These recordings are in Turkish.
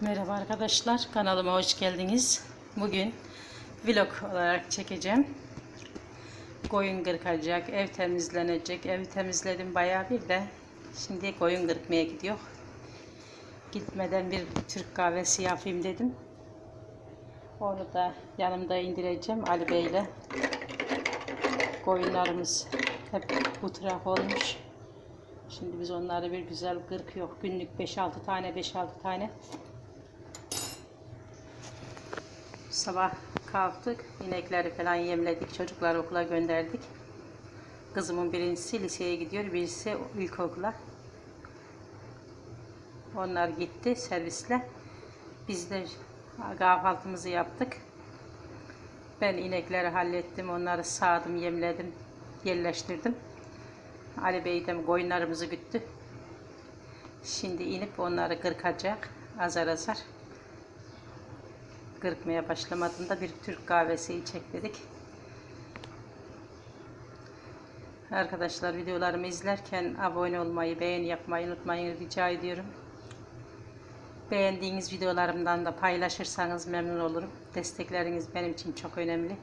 Merhaba arkadaşlar, kanalıma hoş geldiniz. Bugün vlog olarak çekeceğim. Koyun kırkacak, ev temizlenecek. Ev temizledim bayağı bir de. Şimdi koyun kırpmaya gidiyor. Gitmeden bir Türk kahvesi yapayım dedim. Onu da yanımda indireceğim Ali Bey ile. Koyunlarımız hep bu taraf olmuş. Şimdi biz onları bir güzel kırk yok. Günlük 5-6 tane 5-6 tane. Sabah kalktık. inekleri falan yemledik. Çocukları okula gönderdik. Kızımın birincisi liseye gidiyor. Birisi ilkokula. Onlar gitti servisle. Biz de kahvaltımızı yaptık. Ben inekleri hallettim. Onları sağdım, yemledim, yerleştirdim. Ali Bey de koyunlarımızı güttü. Şimdi inip onları kırkacak. Azar azar. Kırpmaya başlamadığında bir Türk kahvesi içecek dedik. Arkadaşlar videolarımı izlerken abone olmayı, beğen yapmayı unutmayın rica ediyorum. Beğendiğiniz videolarımdan da paylaşırsanız memnun olurum. Destekleriniz benim için çok önemli.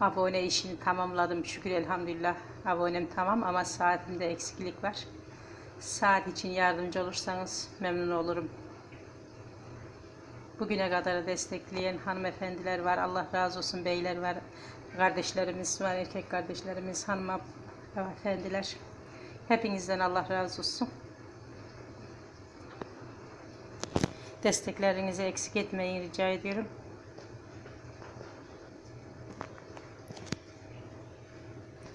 Abone işini tamamladım şükür elhamdülillah. Abonem tamam ama saatimde eksiklik var. Saat için yardımcı olursanız memnun olurum. Bugüne kadar destekleyen hanımefendiler var. Allah razı olsun beyler var. Kardeşlerimiz var. Erkek kardeşlerimiz, hanımefendiler. Hepinizden Allah razı olsun. Desteklerinizi eksik etmeyin rica ediyorum.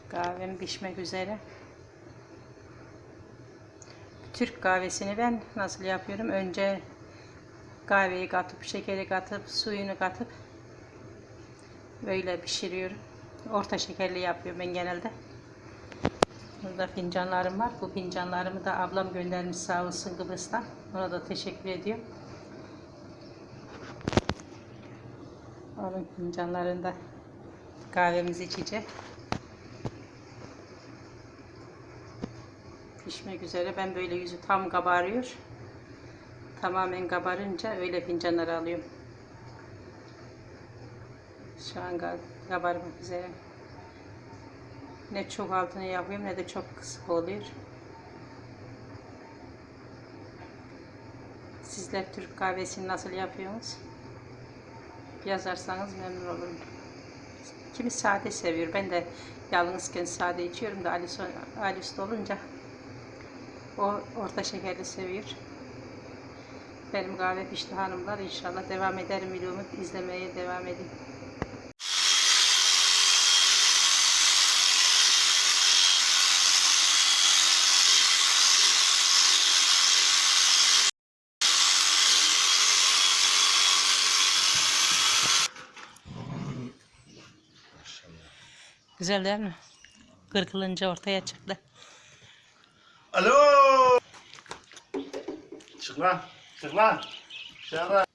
Kahvem pişmek üzere. Türk kahvesini ben nasıl yapıyorum? Önce kahveyi katıp, şekeri katıp, suyunu katıp böyle pişiriyorum. Orta şekerli yapıyorum ben genelde. Burada fincanlarım var. Bu fincanlarımı da ablam göndermiş sağ olsun Kıbrıs'tan. Ona da teşekkür ediyorum. Onun fincanlarında kahvemizi içecek. Pişmek üzere. Ben böyle yüzü tam kabarıyor. Tamamen kabarınca öyle fincanları alıyorum. Şu an kabarmak üzere. Ne çok altını yapıyorum ne de çok kısık oluyor. Sizler Türk kahvesini nasıl yapıyorsunuz? Yazarsanız memnun olurum. Kimi sade seviyor. Ben de yalnızken sade içiyorum da Ali, Ali olunca o orta şekerli seviyor. Benim kahve pişti hanımlar. İnşallah devam ederim videomu izlemeye devam edin. Güzel değil mi? Kırkılınca ortaya çıktı. Alo! Çık lan, çık lan. Dışarı.